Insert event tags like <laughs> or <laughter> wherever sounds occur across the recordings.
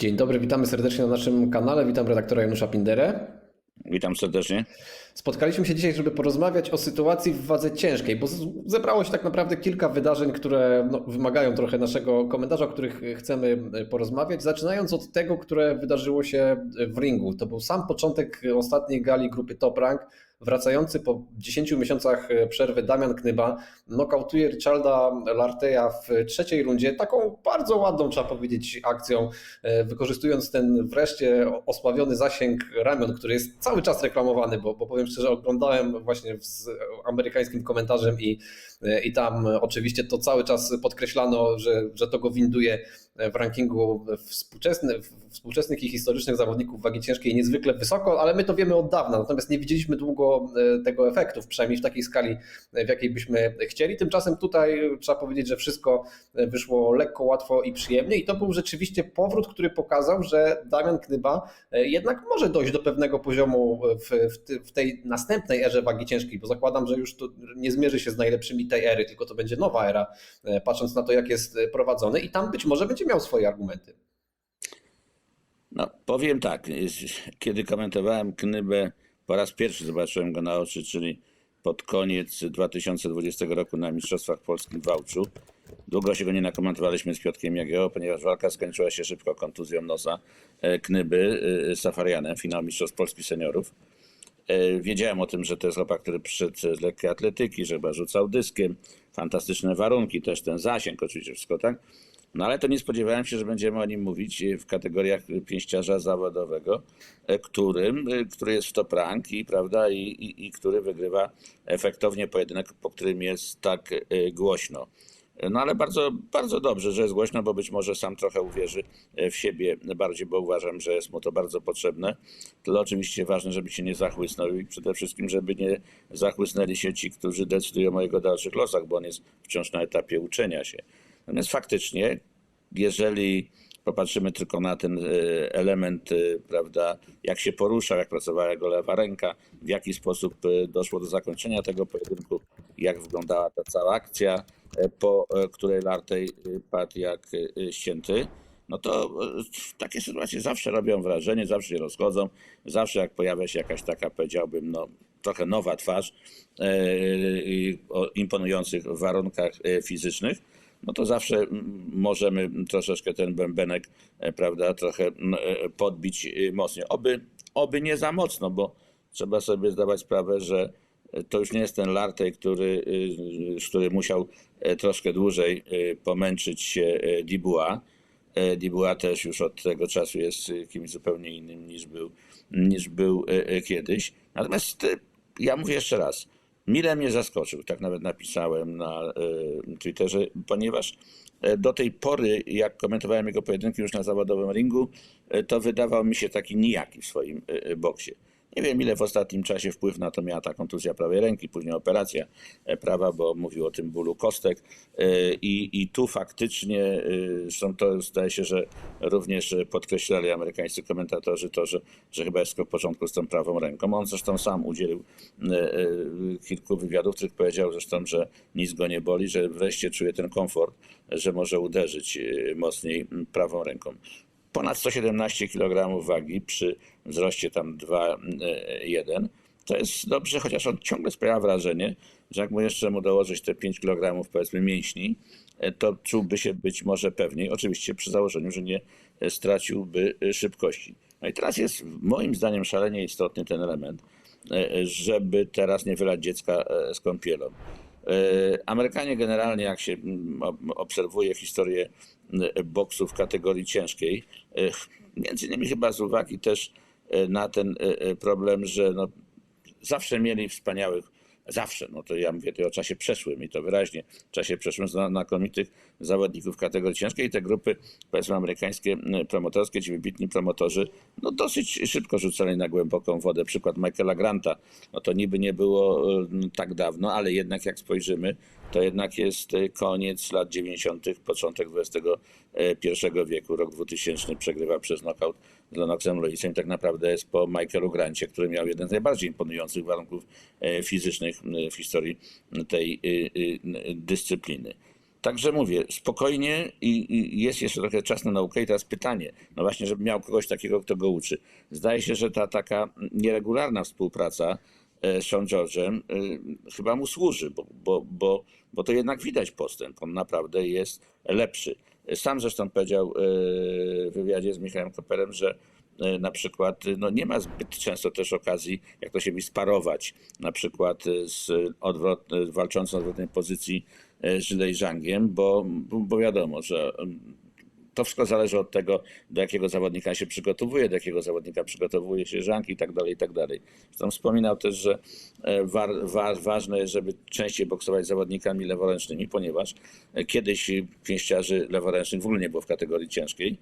Dzień dobry, witamy serdecznie na naszym kanale. Witam redaktora Janusza Pinderę. Witam serdecznie. Spotkaliśmy się dzisiaj, żeby porozmawiać o sytuacji w wadze ciężkiej, bo zebrało się tak naprawdę kilka wydarzeń, które no, wymagają trochę naszego komentarza, o których chcemy porozmawiać. Zaczynając od tego, które wydarzyło się w ringu. To był sam początek ostatniej gali grupy Top Rank. Wracający po 10 miesiącach przerwy Damian Knyba nokautuje Richarda Larteya w trzeciej rundzie. Taką bardzo ładną, trzeba powiedzieć, akcją, wykorzystując ten wreszcie osławiony zasięg ramion, który jest cały czas reklamowany, bo, bo powiem szczerze, oglądałem właśnie z amerykańskim komentarzem i, i tam oczywiście to cały czas podkreślano, że, że to go winduje w rankingu współczesny, współczesnych i historycznych zawodników wagi ciężkiej niezwykle wysoko, ale my to wiemy od dawna, natomiast nie widzieliśmy długo tego efektów, przynajmniej w takiej skali, w jakiej byśmy chcieli. Tymczasem tutaj trzeba powiedzieć, że wszystko wyszło lekko, łatwo i przyjemnie. I to był rzeczywiście powrót, który pokazał, że Damian Knyba jednak może dojść do pewnego poziomu w, w tej następnej erze wagi ciężkiej, bo zakładam, że już to nie zmierzy się z najlepszymi tej ery, tylko to będzie nowa era, patrząc na to, jak jest prowadzony. I tam być może będzie miał swoje argumenty. No, powiem tak, kiedy komentowałem Knybę, po raz pierwszy zobaczyłem go na oczy, czyli pod koniec 2020 roku na Mistrzostwach Polskim w Wałczu. Długo się go nie nakomentowaliśmy z Piotkiem Jagieło, ponieważ walka skończyła się szybko kontuzją nosa Knyby z Safarianem, finał Mistrzostw Polski Seniorów. Wiedziałem o tym, że to jest chłopak, który przyszedł z lekkiej atletyki, że chyba rzucał dyskiem, fantastyczne warunki, też ten zasięg, oczywiście wszystko tak. No ale to nie spodziewałem się, że będziemy o nim mówić w kategoriach pięściarza zawodowego, którym, który jest w top rank i, prawda, i, i, i który wygrywa efektownie pojedynek, po którym jest tak głośno. No ale bardzo, bardzo dobrze, że jest głośno, bo być może sam trochę uwierzy w siebie bardziej, bo uważam, że jest mu to bardzo potrzebne. To oczywiście ważne, żeby się nie zachłysnął i przede wszystkim, żeby nie zachłysnęli się ci, którzy decydują o jego dalszych losach, bo on jest wciąż na etapie uczenia się. Natomiast faktycznie, jeżeli popatrzymy tylko na ten element, prawda, jak się poruszał, jak pracowała jego lewa ręka, w jaki sposób doszło do zakończenia tego pojedynku, jak wyglądała ta cała akcja, po której Lartej padł jak ścięty, no to takie sytuacje zawsze robią wrażenie, zawsze się rozchodzą, zawsze jak pojawia się jakaś taka, powiedziałbym, no, trochę nowa twarz o imponujących warunkach fizycznych, no to zawsze możemy troszeczkę ten bębenek, prawda, trochę podbić mocniej. Oby, oby nie za mocno, bo trzeba sobie zdawać sprawę, że to już nie jest ten Lartej, który, który musiał troszkę dłużej pomęczyć się Dibua. Dibua też już od tego czasu jest kimś zupełnie innym niż był, niż był kiedyś. Natomiast ja mówię jeszcze raz, Mile mnie zaskoczył, tak nawet napisałem na Twitterze, ponieważ do tej pory, jak komentowałem jego pojedynki już na zawodowym ringu, to wydawał mi się taki nijaki w swoim boksie. Nie wiem, ile w ostatnim czasie wpływ na to miała ta kontuzja prawej ręki, później operacja prawa, bo mówił o tym bólu kostek. I, i tu faktycznie, zresztą to zdaje się, że również podkreślali amerykańscy komentatorzy to, że, że chyba jest w porządku z tą prawą ręką. On zresztą sam udzielił kilku wywiadów, w których powiedział zresztą, że nic go nie boli, że wreszcie czuje ten komfort, że może uderzyć mocniej prawą ręką ponad 117 kg wagi przy wzroście tam 2,1. To jest dobrze, chociaż on ciągle sprawia wrażenie, że jak mu jeszcze mu dołożyć te 5 kg powiedzmy mięśni, to czułby się być może pewniej, oczywiście przy założeniu, że nie straciłby szybkości. No i teraz jest moim zdaniem szalenie istotny ten element, żeby teraz nie wylać dziecka z kąpielą. Amerykanie generalnie, jak się obserwuje historię boksu w kategorii ciężkiej, między innymi chyba z uwagi też na ten problem, że no, zawsze mieli wspaniałych, zawsze, no to ja mówię tutaj o czasie przeszłym i to wyraźnie, w czasie przeszłym znakomitych zawodników kategorii ciężkiej i te grupy, powiedzmy amerykańskie promotorskie, ci wybitni promotorzy, no dosyć szybko rzucali na głęboką wodę. Przykład Michaela Granta, no to niby nie było tak dawno, ale jednak jak spojrzymy, to jednak jest koniec lat 90., początek XXI wieku. Rok 2000 przegrywa przez knockout z Lennoxem Lewisem. Tak naprawdę jest po Michaelu Grancie, który miał jeden z najbardziej imponujących warunków fizycznych w historii tej dyscypliny. Także mówię, spokojnie i, i jest jeszcze trochę czas na naukę. I teraz pytanie, no właśnie, żeby miał kogoś takiego, kto go uczy. Zdaje się, że ta taka nieregularna współpraca Sean George'em e, chyba mu służy, bo, bo, bo, bo to jednak widać postęp. On naprawdę jest lepszy. Sam zresztą powiedział e, w wywiadzie z Michałem Koperem, że e, na przykład no nie ma zbyt często też okazji, jak to się mówi, sparować na przykład z odwrot, walczącą w odwrotnej pozycji e, Żylej Zhangiem, bo, bo wiadomo, że to wszystko zależy od tego, do jakiego zawodnika się przygotowuje, do jakiego zawodnika przygotowuje się Zhang i tak dalej, i tak dalej. Zresztą wspominał też, że e, wa, wa, ważne jest, żeby częściej boksować z zawodnikami leworęcznymi, ponieważ e, kiedyś pięściarzy leworęcznych w ogóle nie było w kategorii ciężkiej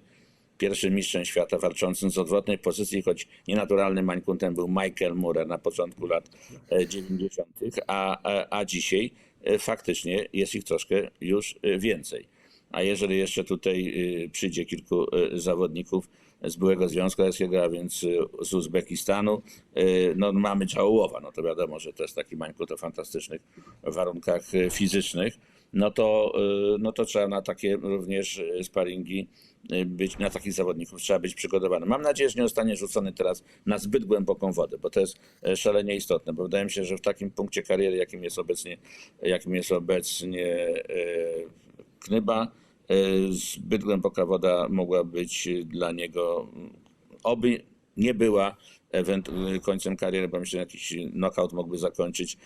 pierwszym mistrzem świata walczącym z odwrotnej pozycji, choć nienaturalnym mańkuntem był Michael Murer na początku lat e, 90., a, a, a dzisiaj e, faktycznie jest ich troszkę już e, więcej. A jeżeli jeszcze tutaj e, przyjdzie kilku e, zawodników z byłego Związku Radzieckiego, a więc e, z Uzbekistanu, no mamy Czałowa, no to wiadomo, że to jest taki mańkut o fantastycznych warunkach fizycznych, no to, no to trzeba na takie również sparingi być, na takich zawodników trzeba być przygotowany. Mam nadzieję, że nie zostanie rzucony teraz na zbyt głęboką wodę, bo to jest szalenie istotne, bo wydaje mi się, że w takim punkcie kariery, jakim jest obecnie, jakim jest obecnie Knyba, e, zbyt głęboka woda mogła być dla niego, oby nie była końcem kariery, bo myślę, że jakiś knockout mógłby zakończyć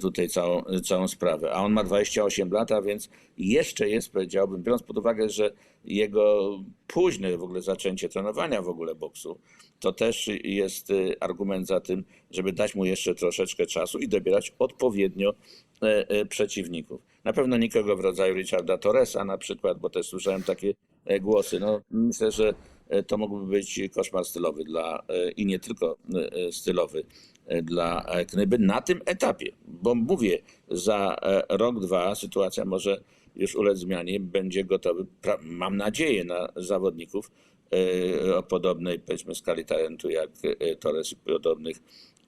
tutaj całą, całą sprawę. A on ma 28 lat, więc jeszcze jest, powiedziałbym, biorąc pod uwagę, że jego późne w ogóle zaczęcie trenowania w ogóle boksu, to też jest e, argument za tym, żeby dać mu jeszcze troszeczkę czasu i dobierać odpowiednio e, e, przeciwników. Na pewno nikogo w rodzaju Richarda Torresa na przykład, bo też słyszałem takie e, głosy. No, myślę, że e, to mógłby być koszmar stylowy dla, e, i nie tylko e, stylowy e, dla e, Knyby na tym etapie. Bo mówię, za e, rok, dwa sytuacja może już ulec zmianie, będzie gotowy, mam nadzieję, na zawodników e, o podobnej, powiedzmy, skali talentu jak e, Torres i podobnych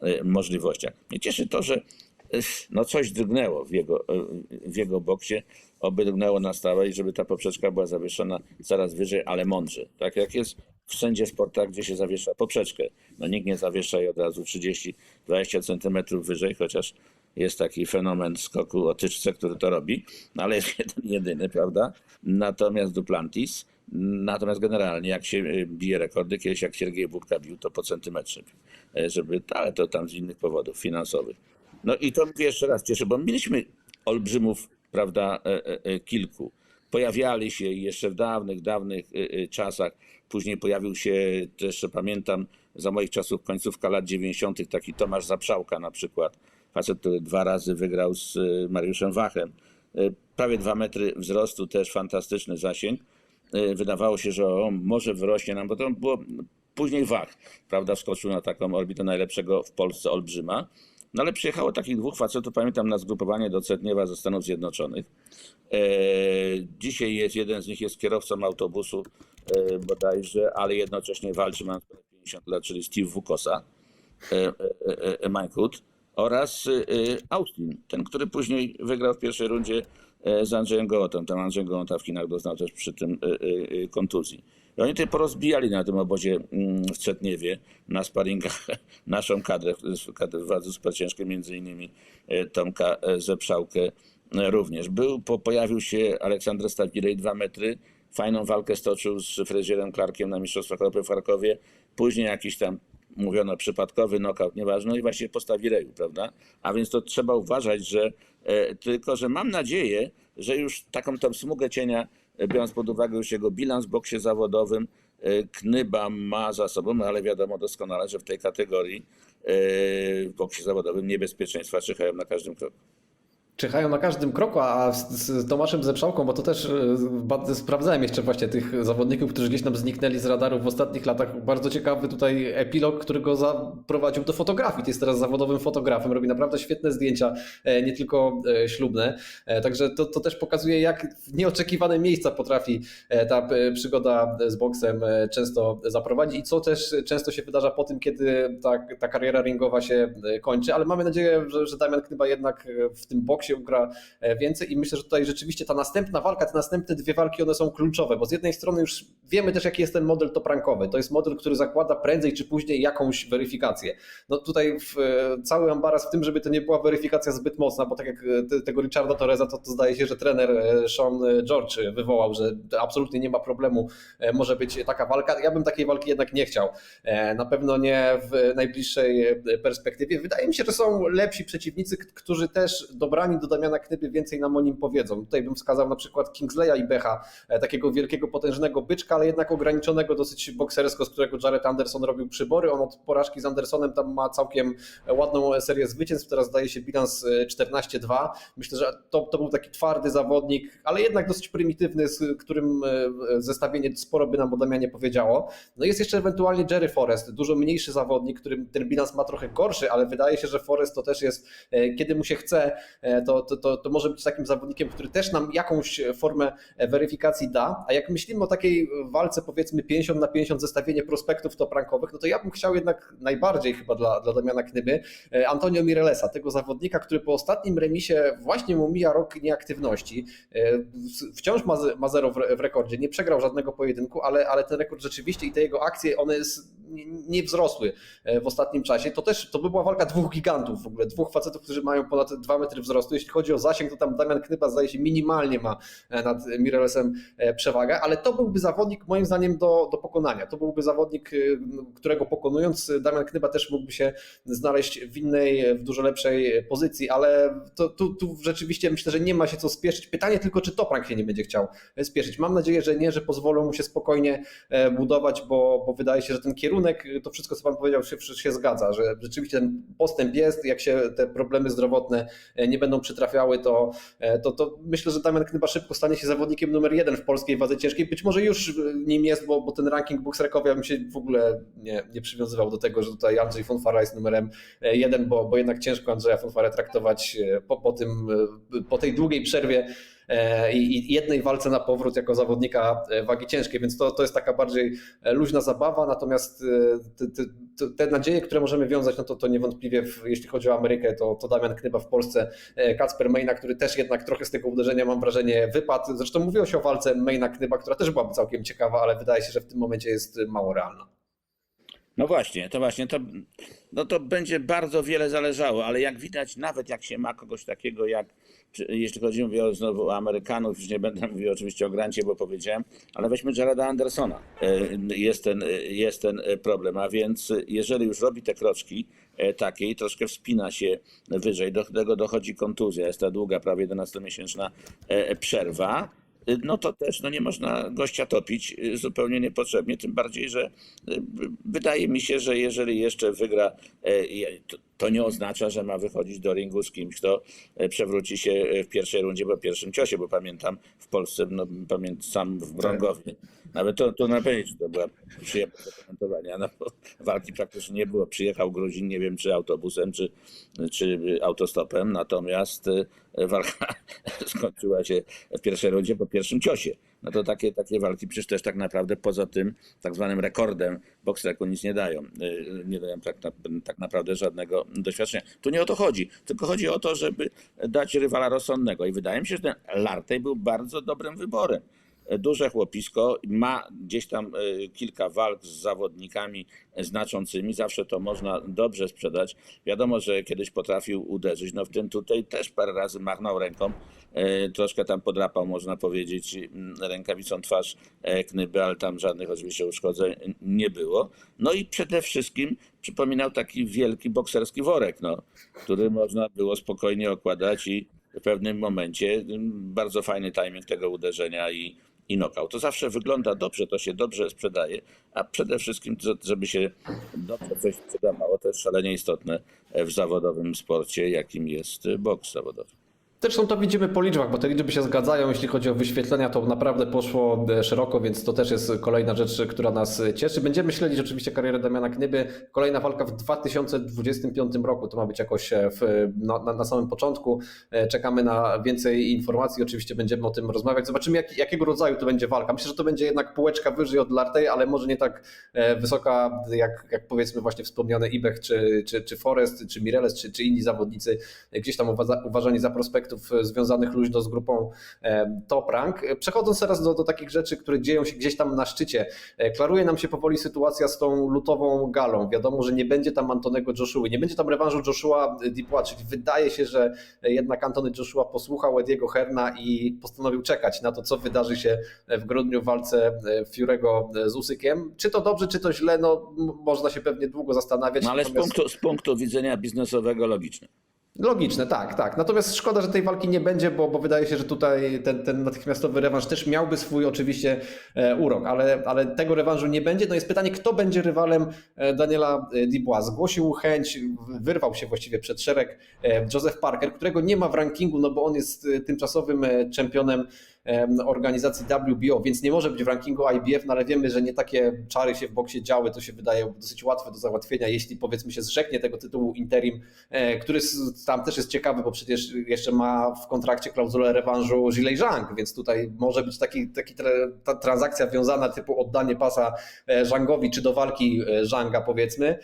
e, możliwościach. Mnie cieszy to, że e, no coś drgnęło w jego, e, w jego boksie, oby drgnęło na stałe i żeby ta poprzeczka była zawieszona coraz wyżej, ale mądrze. Tak jak jest wszędzie w sportach, gdzie się zawiesza poprzeczkę. No nikt nie zawiesza jej od razu 30-20 centymetrów wyżej, chociaż jest taki fenomen skoku o tyczce, który to robi, no ale jest <laughs> jeden jedyny, prawda? Natomiast Duplantis, natomiast generalnie jak się y, bije rekordy, kiedyś jak Siergiej Budka bił, to po centymetrze E, żeby, ale to tam z innych powodów finansowych. No i to jeszcze raz cieszę, bo mieliśmy olbrzymów, prawda, e, e, e, kilku. Pojawiali się jeszcze w dawnych, dawnych e, e, czasach. Później pojawił się, jeszcze pamiętam, za moich czasów końcówka lat 90. taki Tomasz Zaprzałka na przykład. Facet, który dwa razy wygrał z e, Mariuszem Wachem. Prawie dwa metry wzrostu, też fantastyczny zasięg. Wydawało się, że on może wyrośnie nam, bo to było później Wach, prawda, wskoczył na taką orbitę najlepszego w Polsce olbrzyma. No ale przyjechało takich dwóch facetów, pamiętam, na zgrupowanie do Cetniewa ze Stanów Zjednoczonych. E, dzisiaj jest, jeden z nich jest kierowcą autobusu e, bodajże, ale jednocześnie walczy, ma 50 lat, czyli Steve Wukosa, e, e, e, Mike Hood oraz e, Austin, ten, który później wygrał w pierwszej rundzie z Andrzejem Gołotą. Tam Andrzej Gołota w Chinach doznał też przy tym e, e, e, kontuzji. I oni tutaj porozbijali na tym obozie mm, w Cetniewie, na sparingach <laughs> naszą kadrę, kadrę w wadze super ciężkiej, między innymi e, Tomka e, Zeprzałkę e, również. Był, po, pojawił się Aleksander Stawirej, dwa metry, fajną walkę stoczył z Frezierem Clarkiem na Mistrzostwach Europy w Charkowie, później jakiś tam mówiono przypadkowy knockout, nieważne, no i właśnie postawi reju, prawda? A więc to trzeba uważać, że e, tylko, że mam nadzieję, że już taką tą smugę cienia, e, biorąc pod uwagę już jego bilans w boksie zawodowym, e, Knyba ma za sobą, no ale wiadomo doskonale, że w tej kategorii e, w boksie zawodowym niebezpieczeństwa czyhają na każdym kroku. Czyhają na każdym kroku, a z, z Tomaszem Zeprzałką, bo to też e, sprawdzałem jeszcze właśnie tych zawodników, którzy gdzieś nam zniknęli z radarów w ostatnich latach. Bardzo ciekawy tutaj epilog, który go zaprowadził do fotografii. To jest teraz zawodowym fotografem, robi naprawdę świetne zdjęcia, e, nie tylko e, ślubne. Także to, to też pokazuje, jak w nieoczekiwane miejsca potrafi ta przygoda z boksem często zaprowadzić i co też często się wydarza po tym, kiedy ta, ta kariera ringowa się kończy, ale mamy nadzieję, że, że Damian Knyba jednak w tym boksie się ugra e, więcej i myślę, że tutaj rzeczywiście ta następna walka, te następne dwie walki, one są kluczowe, bo z jednej strony już wiemy też, jaki jest ten model toprankowy. To jest model, który zakłada prędzej czy później jakąś weryfikację. No tutaj w, e, cały ambaras w tym, żeby to nie była weryfikacja zbyt mocna, bo tak jak e, te, tego Richarda Torreza, to, to zdaje się, że trener Sean George wywołał, że absolutnie nie ma problemu, może być taka walka. Ja bym takiej walki jednak nie chciał. Na pewno nie w najbliższej perspektywie. Wydaje mi się, że są lepsi przeciwnicy, którzy też dobrani do Damiana Knypy więcej nam o nim powiedzą. Tutaj bym wskazał na przykład Kingsleya i Becha, e, takiego wielkiego, potężnego byczka, ale jednak ograniczonego dosyć boksersko, z którego Jared Anderson robił przybory. On od porażki z Andersonem tam ma całkiem ładną serię zwycięstw. Teraz zdaje się bilans e, 14-2. Myślę, że to, to był taki twardy zawodnik, ale jednak dosyć prymitywny, z którym e, zestawienie sporo by nam o Damianie powiedziało. No jest jeszcze ewentualnie Jerry Forrest, dużo mniejszy zawodnik, którym ten bilans ma trochę gorszy, ale wydaje się, że Forrest to też jest, e, kiedy mu się chce, e, to, to, to, to może być takim zawodnikiem, który też nam jakąś formę weryfikacji da. A jak myślimy o takiej walce, powiedzmy 50 na 50 zestawienie prospektów top rankowych, no to ja bym chciał jednak najbardziej chyba dla, dla Damiana Knyby e, Antonio Mirelesa, tego zawodnika, który po ostatnim remisie właśnie mu mija rok nieaktywności. E, Wciąż ma, ma zero w, w rekordzie, nie przegrał żadnego pojedynku, ale, ale ten rekord rzeczywiście i te jego akcje, one s- nie, nie wzrosły e, w ostatnim czasie. To też to by była walka dwóch gigantów w ogóle, dwóch facetów, którzy mają ponad 2 metry wzrostu. Jeśli chodzi o zasięg, to tam Damian Knypa zdaje się minimalnie ma e, nad Mirelesem e, przewagę, ale to byłby zawodnik moim zdaniem do, do pokonania. To byłby zawodnik, e, którego pokonując Damian Knypa też mógłby się znaleźć w innej, w dużo lepszej pozycji, ale to, tu, tu rzeczywiście myślę, że nie ma się co spieszyć. Pytanie tylko, czy Toprank się nie będzie chciał spieszyć. Mam nadzieję, że nie, że pozwolą mu się spokojnie budować, bo, bo wydaje się, że ten kierunek, to wszystko, co Pan powiedział, się, się zgadza, że rzeczywiście ten postęp jest, jak się te problemy zdrowotne nie będą przytrafiały, to, e, to, to myślę, że Damian Knyba szybko stanie się zawodnikiem numer jeden w polskiej wadze ciężkiej. Być może już nim jest, bo, bo ten ranking bookrekowy, ja bym się w ogóle nie, nie przywiązywał do tego, że tutaj Andrzej Fonfara jest numerem e, jeden, bo, bo jednak ciężko Andrzeja Fonfarę traktować e, po, po, tym, po tej długiej przerwie i i jednej walce na powrót jako zawodnika e, wagi ciężkiej, więc to, to jest taka bardziej e, luźna zabawa, natomiast e, te, te, te- nadzieje, które możemy wiązać, no to, to niewątpliwie w, jeśli chodzi o Amerykę, to, to Damian Knyba w Polsce, e, Kacper Mejna, który też jednak trochę z tego uderzenia mam wrażenie wypadł. Zresztą mówiło się o walce Mejna Knyba, która też byłaby całkiem ciekawa, ale wydaje się, że w tym momencie jest mało realna. No właśnie, to właśnie, to, no to będzie bardzo wiele zależało, ale jak widać, nawet jak się ma kogoś takiego jak, jeśli chodzi o, znowu Amerykanów, już nie będę mówił oczywiście o Grancie, bo powiedziałem, ale weźmy Jareda Andersona. E, Jest ten, jest ten problem, a więc jeżeli już robi te kroczki e, takie i troszkę wspina się wyżej, do tego dochodzi kontuzja, jest ta długa, prawie 11-miesięczna e, przerwa, no to też no nie można gościa topić y, zupełnie niepotrzebnie, tym bardziej, że y, wydaje mi się, że jeżeli jeszcze wygra, e, to- nie oznacza, że ma wychodzić do ringu z kimś, kto e, przewróci się w pierwszej rundzie po pierwszym ciosie, bo pamiętam w Polsce, no pamiętam sam w Brągowie, nawet to, to na pewno to była przyjemność do komentowania, no walki praktycznie nie było. Przyjechał Gruzin, nie wiem czy autobusem, czy, czy autostopem, natomiast e, walka <laughs> skończyła się w pierwszej rundzie po pierwszym ciosie. No to takie, takie walki przecież też tak naprawdę poza tym tak zwanym rekordem boksreku nic nie dają. Y, Nie dają tak, tak naprawdę żadnego doświadczenia. Tu nie o to chodzi, tylko chodzi o to, żeby dać rywala rozsądnego. I wydaje mi się, że ten Lartej był bardzo dobrym wyborem. Duże chłopisko, ma gdzieś tam y, kilka walk z zawodnikami znaczącymi, zawsze to można dobrze sprzedać. Wiadomo, że kiedyś potrafił uderzyć, no w tym tutaj też parę razy machnął ręką, y, troszkę tam podrapał, można powiedzieć, mm, rękawicą twarz e, Knyby, ale tam żadnych oczywiście uszkodzeń nie było. No i przede wszystkim przypominał taki wielki bokserski worek, no, który można było spokojnie okładać i w pewnym momencie mm, bardzo fajny timing tego uderzenia i, i knockout. To zawsze wygląda dobrze, to się dobrze sprzedaje, a przede wszystkim, żeby się dobrze coś sprzedawało, to jest szalenie istotne w zawodowym sporcie, jakim jest boks zawodowy. Zresztą to widzimy po liczbach, bo te liczby się zgadzają. Jeśli chodzi o wyświetlenia, to naprawdę poszło e, szeroko, więc to też jest kolejna rzecz, która nas cieszy. Będziemy śledzić oczywiście karierę Damiana Knyby. Kolejna walka w 2025 roku, to ma być jakoś e, w, na, na, samym początku. E, Czekamy na więcej informacji, oczywiście będziemy o tym rozmawiać. Zobaczymy, jak, jakiego rodzaju to będzie walka. Myślę, że to będzie jednak półeczka wyżej od Lartej, ale może nie tak e, wysoka, jak, jak powiedzmy właśnie wspomniane Ibech, czy, czy, czy Forest, czy Mireles, czy, czy inni zawodnicy, e, gdzieś tam uważa, uważani za prospektów. Aspektów e, związanych luźno z grupą e, Top Rank. Przechodząc teraz do, do takich rzeczy, które dzieją się gdzieś tam na szczycie, e, klaruje nam się powoli sytuacja z tą lutową galą. Wiadomo, że nie będzie tam Antonego Joshua, nie będzie tam rewanżu Joshua Dubois, czyli wydaje się, że jednak Antony Joshua posłuchał Ediego Herna i postanowił czekać na to, co wydarzy się w grudniu w walce Fury'ego z Usykiem. Czy to dobrze, czy to źle, no można się pewnie długo zastanawiać. No ale z Natomiast- punktu, z punktu widzenia biznesowego logiczne. Logiczne, tak, tak. Natomiast szkoda, że tej walki nie będzie, bo, bo wydaje się, że tutaj ten, ten natychmiastowy rewanż też miałby swój oczywiście e, urok, ale, ale tego rewanżu nie będzie. No jest pytanie, kto będzie rywalem e, Daniela e, Dubois. Zgłosił chęć, wyrwał się właściwie przed szereg Joseph Parker, którego nie ma w rankingu, no bo on jest tymczasowym czempionem em, organizacji WBO, więc nie może być w rankingu IBF, no ale wiemy, że nie takie czary się w boksie działy, to się wydaje dosyć łatwe do załatwienia, jeśli powiedzmy się zrzeknie tego tytułu interim, e, który tam też jest ciekawy, bo przecież jeszcze ma w kontrakcie klauzulę rewanżu Zhilei Zhang, więc tutaj może być taki, taki ta transakcja wiązana typu oddanie pasa e, Zhangowi czy do walki e, Zhanga powiedzmy,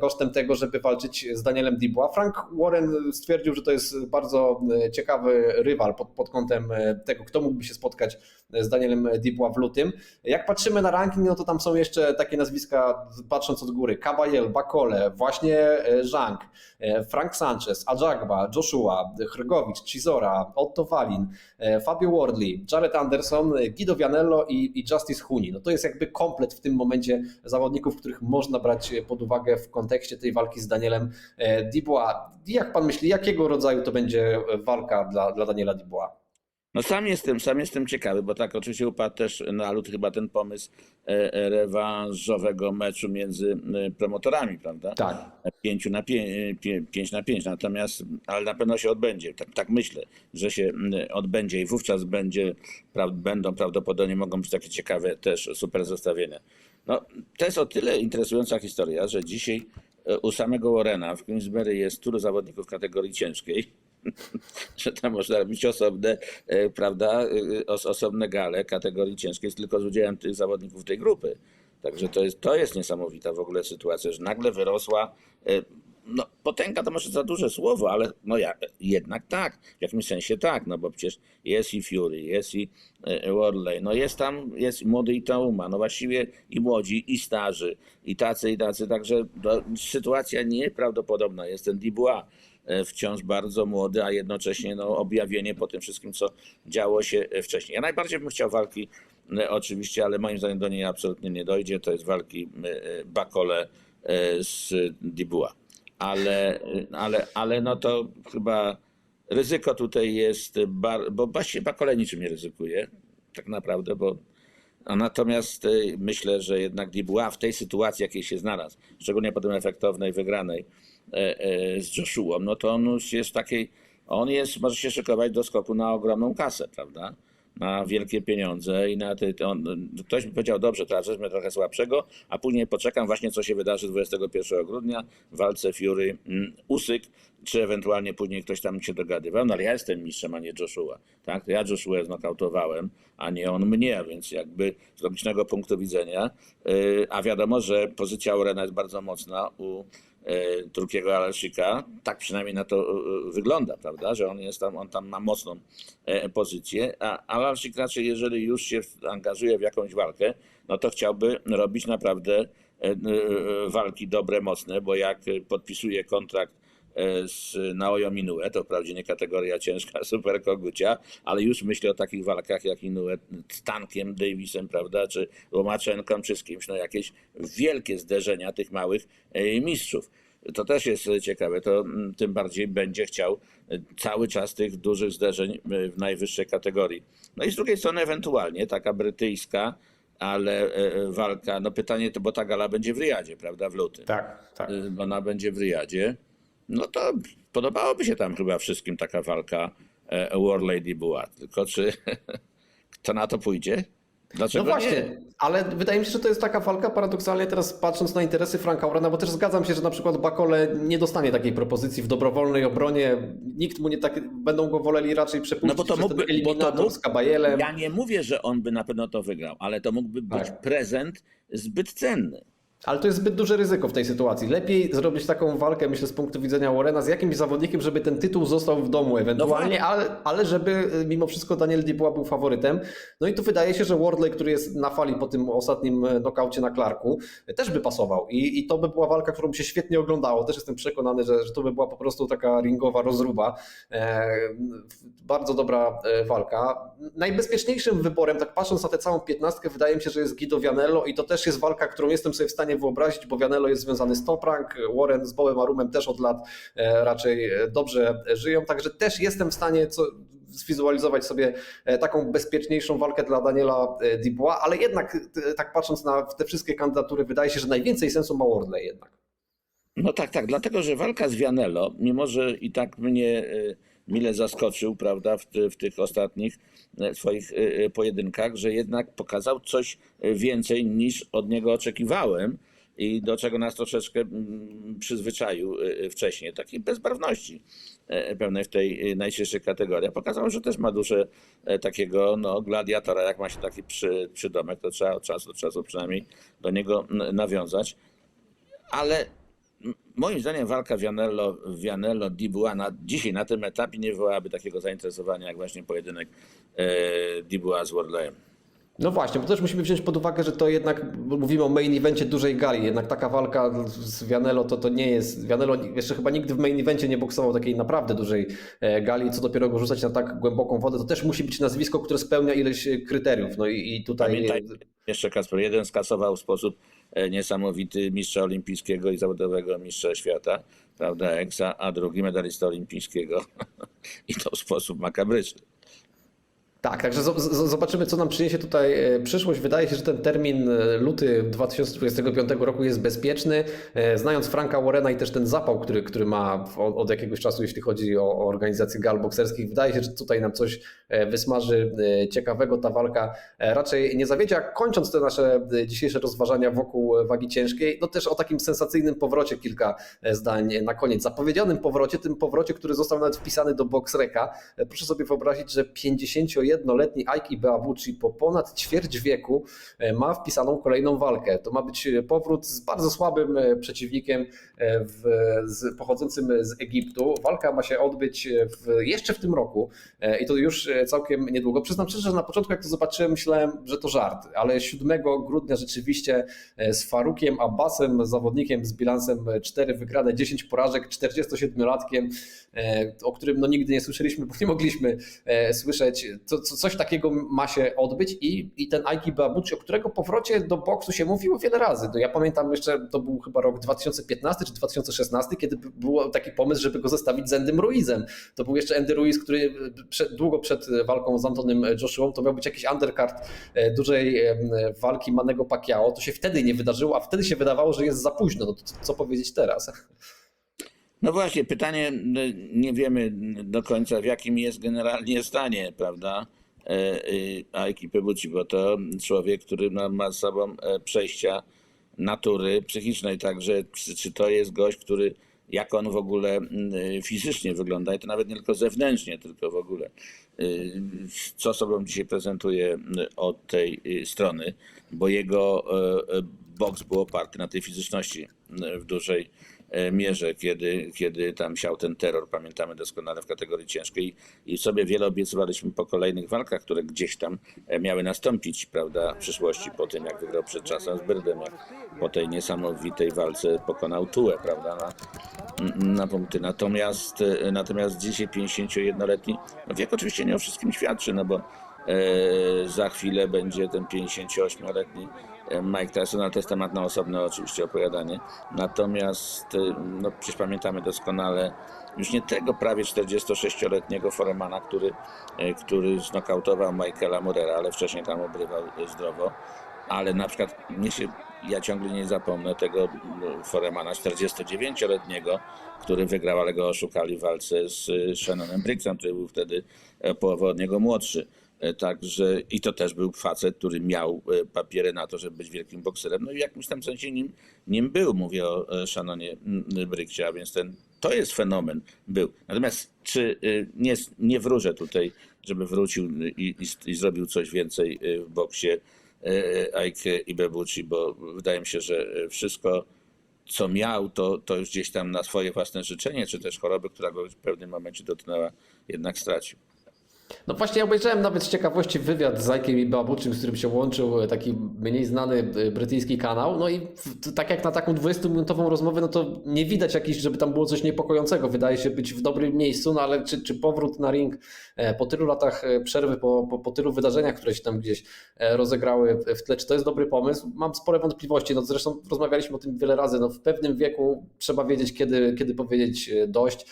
kosztem tego, żeby walczyć z Danielem Dubois. Frank Warren stwierdził, że to jest bardzo ciekawy rywal pod, pod kątem tego, kto mógłby się spotkać z Danielem Dubois w lutym. Jak patrzymy na ranking, no to tam są jeszcze takie nazwiska, patrząc od góry, Caballel, Bakole, właśnie e, Zhang, e, Frank Sanchez, Ajagba, Joshua, Hrgowicz, Chisora, Otto Walin, e, Fabio Wardley, Jared Anderson, e, Guido Vianello i, i Justice Huni. No to jest jakby komplet w tym momencie zawodników, których można brać pod uwagę w kontekście tej walki z Danielem e, Dubois. Jak pan myśli, jakiego rodzaju to będzie walka dla, dla Daniela Dubois? No sam jestem, sam jestem ciekawy, bo tak oczywiście upadł też na lód chyba ten pomysł e, e, rewanżowego meczu między e, promotorami, prawda? Tak. Pięciu na pię, pię, pięć na pięć, natomiast, ale na pewno się odbędzie, tak, tak myślę, że się odbędzie i wówczas będzie, pra, będą prawdopodobnie, mogą być takie ciekawe też super zestawienia. No, to jest o tyle interesująca historia, że dzisiaj u samego Warrena w Queensberry jest tylu zawodników kategorii ciężkiej, <laughs> że tam można robić osobne, e, prawda, e, os, osobne gale kategorii ciężkiej tylko z udziałem tych zawodników tej grupy. Także to jest, to jest niesamowita w ogóle sytuacja, że nagle wyrosła, e, no potęga to może za duże słowo, ale no ja, jednak tak, w jakimś sensie tak, no bo przecież jest i Fury, jest i Wardley, no jest tam, jest młody i Tauma, no właściwie i młodzi, i starzy, i tacy, i tacy, także no, sytuacja nieprawdopodobna, jest ten Dubois, wciąż bardzo młody, a jednocześnie no, objawienie po tym wszystkim, co działo się e, wcześniej. Ja najbardziej bym chciał walki, e, oczywiście, ale moim zdaniem do niej absolutnie nie dojdzie, to jest walki e, e, Bakole e, z Dubois. Ale, e, ale, ale no to chyba ryzyko tutaj jest, bar, bo właściwie Bakole niczym nie ryzykuje, tak naprawdę, bo natomiast myślę, że jednak Dubois w tej sytuacji, jakiej się znalazł, szczególnie po tym efektownej wygranej e, e, z Joshua, no to on już jest takiej, on jest, może się szykować do skoku na ogromną kasę, prawda? Na wielkie pieniądze i na te, on, ktoś mi powiedział, dobrze, teraz wezmę trochę słabszego, a później poczekam właśnie, co się wydarzy 21 grudnia w walce Fury mm, Usyk, czy ewentualnie później ktoś tam się dogadywał, no ale ja jestem mistrzem, a nie Joshua, tak? Ja Joshua znokautowałem, a nie on mnie, więc jakby z logicznego punktu widzenia, yy, a wiadomo, że pozycja Orena jest bardzo mocna u yy, Turkiego Alalsika, tak przynajmniej na to yy, wygląda, prawda, że on jest tam, on tam ma mocną e, pozycję, a Alalsik raczej, jeżeli już się angażuje w jakąś walkę, no to chciałby robić naprawdę e, e, walki dobre, mocne, bo jak e, podpisuje kontrakt e, z Naoyo Inoue, to wprawdzie nie kategoria ciężka, <laughs> super kogucia, ale już myślę o takich walkach jak Inoue z Tankiem Davisem, prawda, czy Łomaczenką, czy z kimś, no jakieś wielkie zderzenia tych małych e, mistrzów. To też jest e, ciekawe, to tym bardziej będzie chciał e, cały czas tych dużych zderzeń e, w najwyższej kategorii. No i z drugiej strony ewentualnie taka brytyjska, ale e, walka, no pytanie to, bo ta gala będzie w Riyadzie, prawda, w lutym Tak, tak. ona będzie w Riyadzie, no to podobałoby się tam chyba wszystkim taka walka e, War Lady Buat. Tylko czy <laughs> kto na to pójdzie? Dlaczego No właśnie, nie? ale wydaje mi się, że to jest taka walka paradoksalnie teraz patrząc na interesy Franka Orana, bo też zgadzam się, że na przykład Bakole nie dostanie takiej propozycji w dobrowolnej obronie. Nikt mu nie tak, będą go woleli raczej przepuścić No bo to mógłby- bo to mógł- z Kabajelem. Ja nie mówię, że on by na pewno to wygrał, ale to mógłby być Tak. prezent zbyt cenny. Ale to jest zbyt duże ryzyko w tej sytuacji. Lepiej zrobić taką walkę, myślę, z punktu widzenia Warrena z jakimś zawodnikiem, żeby ten tytuł został w domu ewentualnie, No ale, ale żeby y, mimo wszystko Daniel Dubois był faworytem. No i tu wydaje się, że Wardley, który jest na fali po tym ostatnim e, nokaucie na Clarku, y, też by pasował. I, I to by była walka, którą się świetnie oglądało. Też jestem przekonany, że, że to by była po prostu taka ringowa rozruba. E, bardzo dobra e, walka. Najbezpieczniejszym wyborem, tak patrząc na tę całą piętnastkę, wydaje mi się, że jest Guido Vianello i to też jest walka, którą jestem sobie w stanie wyobrazić, bo Vianello jest związany z Top Rank, Warren z Bołem Arumem też od lat e, raczej e, dobrze żyją, także też jestem w stanie co, zwizualizować sobie e, taką bezpieczniejszą walkę dla Daniela Dubois, ale jednak tak patrząc na te wszystkie kandydatury, wydaje się, że najwięcej sensu ma Wardley jednak. No tak, tak, dlatego że walka z Vianello, mimo że i tak mnie mile zaskoczył, prawda, w, w tych ostatnich e, swoich e, pojedynkach, że jednak pokazał coś e, więcej niż od niego oczekiwałem i do czego nas troszeczkę mm, przyzwyczaił e, wcześniej, takiej bezbarwności e, pełnej w tej e, najcięższej kategorii. Pokazał, że też ma duszę e, takiego no, gladiatora, jak ma się taki przy, przydomek, to trzeba od czasu do czasu przynajmniej do niego n- nawiązać. Ale Moim zdaniem walka Vianello, Vianello Dibuła na dzisiaj na tym etapie nie wywołałaby takiego zainteresowania jak właśnie pojedynek e, Dibuła z Wardleyem. No właśnie, bo też musimy wziąć pod uwagę, że to jednak mówimy o main evencie dużej gali, jednak taka walka z Vianello to, to nie jest, Vianello jeszcze chyba nigdy w main evencie nie boksował takiej naprawdę dużej e, gali, co dopiero go rzucać na tak głęboką wodę, to też musi być nazwisko, które spełnia ileś e, kryteriów, no i, i tutaj... Pamiętaj, jeszcze Kasper, jeden skasował w sposób niesamowity mistrza olimpijskiego i zawodowego mistrza świata, prawda, Eksa, a drugi medalista olimpijskiego <laughs> i to w sposób makabryczny. Tak, także zo- zo- zobaczymy, co nam przyniesie tutaj e, przyszłość. Wydaje się, że ten termin e, luty 2025 roku jest bezpieczny. E, Znając Franka Warrena i też ten zapał, który, który ma od jakiegoś czasu, jeśli chodzi o, organizację gal bokserskich, wydaje się, że tutaj nam coś wysmaży ciekawego. Ta walka raczej nie zawiedzie. A kończąc te nasze dzisiejsze rozważania wokół wagi ciężkiej, no też o takim sensacyjnym powrocie kilka zdań na koniec. Zapowiedzianym powrocie, tym powrocie, który został nawet wpisany do Boxreka. E, Proszę sobie wyobrazić, że 51-letni Ike po ponad ćwierć wieku e, ma wpisaną kolejną walkę. To ma być e, powrót z bardzo słabym e, przeciwnikiem w, z, pochodzącym z Egiptu. Walka ma się odbyć w, jeszcze w tym roku i to już całkiem niedługo. Przyznam szczerze, że na początku jak to zobaczyłem, myślałem, że to żart, ale 7 grudnia rzeczywiście z Farukiem Abbasem, zawodnikiem z bilansem 4 wygrane, 10 porażek, 47-latkiem, e, o którym no nigdy nie słyszeliśmy, <laughs> bo nie mogliśmy e, słyszeć. Co, co, coś takiego ma się odbyć i, i ten Aiki Babucci, o którego powrocie do boksu się mówiło wiele razy. No ja pamiętam jeszcze, to był chyba rok 2015 czy 2016, kiedy był taki pomysł, żeby go zestawić z Endym Ruizem. To był jeszcze Andy Ruiz, który przed, długo przed walką z Antonym Joshua, to miał być jakiś undercard e, dużej e, walki Manego Pacquiao. To się wtedy nie wydarzyło, a wtedy się wydawało, że jest za późno. No to co powiedzieć teraz? No właśnie, pytanie, no, nie wiemy do końca w jakim jest generalnie stanie, prawda, e, e, Aiki Pebuci, bo to człowiek, który ma, z sobą e, przejścia natury psychicznej, także czy, czy to jest gość, który jak on w ogóle fizycznie wygląda i to nawet nie tylko zewnętrznie, tylko w ogóle co sobą dzisiaj prezentuje od tej strony, bo jego boks był oparty na tej fizyczności w dużej mierze, kiedy, kiedy tam siał ten terror, pamiętamy doskonale w kategorii ciężkiej i sobie wiele obiecywaliśmy po kolejnych walkach, które gdzieś tam e, miały nastąpić, prawda, w przyszłości, po tym jak wygrał przed czasem z Byrdem, jak po tej niesamowitej walce pokonał Tułę, prawda, na, na punkty. Natomiast, e, natomiast dzisiaj 51-letni, no wiek oczywiście nie o wszystkim świadczy, no bo e, za chwilę będzie ten 58-letni e, Mike Tyson, ale to jest temat na osobne oczywiście opowiadanie. Natomiast e, no, przecież pamiętamy doskonale już nie tego prawie 46-letniego Foremana, który, e, który znokautował Michaela Murera, ale wcześniej tam obrywał e, zdrowo. Ale na przykład mnie się, ja ciągle nie zapomnę tego e, Foremana 49-letniego, który wygrał, ale go oszukali w walce z e, Shannonem Briggsem, który był wtedy e, połowę od niego młodszy. E, Także i to też był facet, który miał e, papiery na to, żeby być wielkim bokserem. No i w jakimś tam sensie nim, nim był, mówię o e, Shannonie mm, Briggsie, a więc ten, to jest fenomen, był. Natomiast czy nie, nie wróżę tutaj, żeby wrócił i, i, i zrobił coś więcej w boksie Ike Ibebuchi, bo wydaje mi się, że wszystko, co miał, to, to już gdzieś tam na swoje własne życzenie, czy też choroby, która go w pewnym momencie dotknęła, jednak stracił. No właśnie, obejrzałem nawet z ciekawości wywiad z Zajkiem i Babuczym, z którym się łączył e, taki mniej znany e, brytyjski kanał. No i tak jak na taką 20-minutową rozmowę, no to nie widać jakiś, żeby tam było coś niepokojącego. Wydaje się być w dobrym miejscu, no ale czy, czy powrót na ring e, po tylu latach przerwy, po, po, po tylu wydarzeniach, które się tam gdzieś rozegrały w tle, czy to jest dobry pomysł? Mam spore wątpliwości. No zresztą rozmawialiśmy o tym wiele razy. No w pewnym wieku trzeba wiedzieć, kiedy, kiedy powiedzieć dość.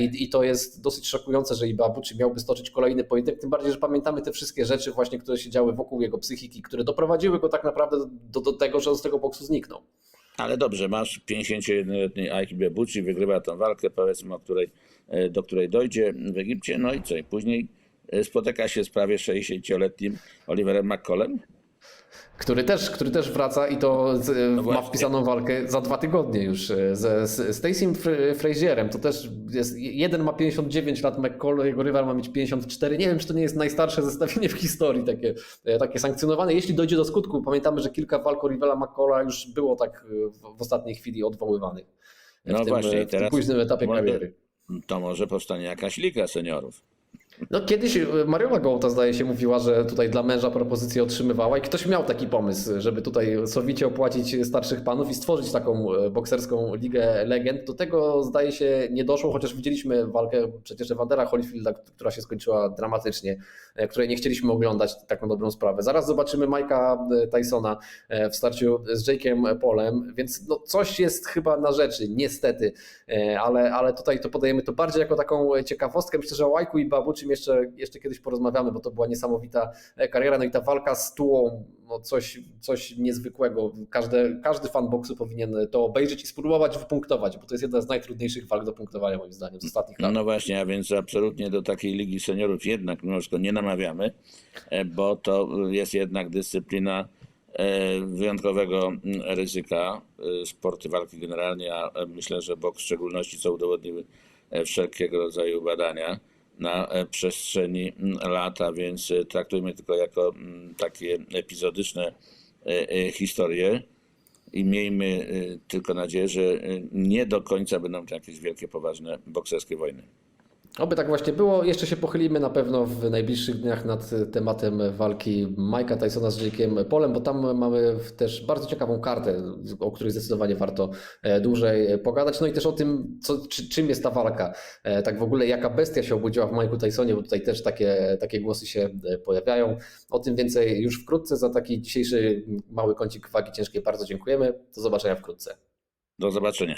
I, I to jest dosyć szokujące, że Ibabuchi miałby stoczyć kolejny pojedynek, tym bardziej, że pamiętamy te wszystkie rzeczy właśnie, które się działy wokół jego psychiki, które doprowadziły go tak naprawdę do, do tego, że on z tego boksu zniknął. Ale dobrze, masz 51-letni Ike Ibebuchi, wygrywa tą walkę, powiedzmy, o której, e, do której dojdzie w Egipcie, no i co? I później e, spotyka się z prawie 60-letnim Oliverem McCollem. Który też, który też wraca i to z, ma No właśnie. wpisaną walkę za dwa tygodnie już e, z Stacey'em Fra- Frazierem. To też jest, jeden ma 59 lat, McCall, jego rywal ma mieć 54. Nie wiem, czy to nie jest najstarsze zestawienie w historii takie, e, takie sankcjonowane. Jeśli dojdzie do skutku, pamiętamy, że kilka walk o rywala McCalla już było tak e, w, w ostatniej chwili odwoływanych. W No tym, właśnie, w tym późnym etapie może- kariery. To może powstanie jakaś liga seniorów. No kiedyś e, Mariola Gołta zdaje się mówiła, że tutaj dla męża propozycję otrzymywała i ktoś miał taki pomysł, żeby tutaj sowicie opłacić starszych panów i stworzyć taką e, bokserską ligę legend. Do tego zdaje się nie doszło, chociaż widzieliśmy walkę przecież Ewandera Holyfielda, która się skończyła dramatycznie, e, której nie chcieliśmy oglądać tak na dobrą sprawę. Zaraz zobaczymy Mike'a Tysona e, w starciu z Jake'em Polem, więc no coś jest chyba na rzeczy, niestety, E, ale, ale tutaj to podajemy to bardziej jako taką e, ciekawostkę. Myślę, że Łajku i Babuczym jeszcze, jeszcze kiedyś porozmawiamy, bo to była niesamowita e, kariera. No i ta walka z Tułą, no coś, coś niezwykłego. Każdy, każdy fan boksu powinien to obejrzeć i spróbować wypunktować, bo to jest jedna z najtrudniejszych walk do punktowania moim zdaniem z ostatnich lat. No właśnie, a więc absolutnie do takiej ligi seniorów jednak mimo wszystko nie namawiamy, e, bo to jest jednak dyscyplina e, wyjątkowego mm, ryzyka. Sporty walki generalnie, a myślę, że boks w szczególności, co udowodniły wszelkiego rodzaju badania na e, przestrzeni mm, lat, a więc e, traktujmy tylko jako mm, takie epizodyczne e, historie i miejmy tylko nadzieję, że nie do końca będą to jakieś wielkie, poważne bokserskie wojny. Oby tak właśnie było. Jeszcze się pochylimy na pewno w najbliższych dniach nad tematem walki Mike'a Tysona z Jake'em Polem, bo tam mamy też bardzo ciekawą kartę, o której zdecydowanie warto e, dłużej pogadać. No i też o tym, co, czy, czym jest ta walka. E, Tak w ogóle, jaka bestia się obudziła w Mike'u Tysonie, bo tutaj też takie, takie głosy się e, pojawiają. O tym więcej już wkrótce. Za taki dzisiejszy mały kącik wagi ciężkiej bardzo dziękujemy. Do zobaczenia wkrótce. Do zobaczenia.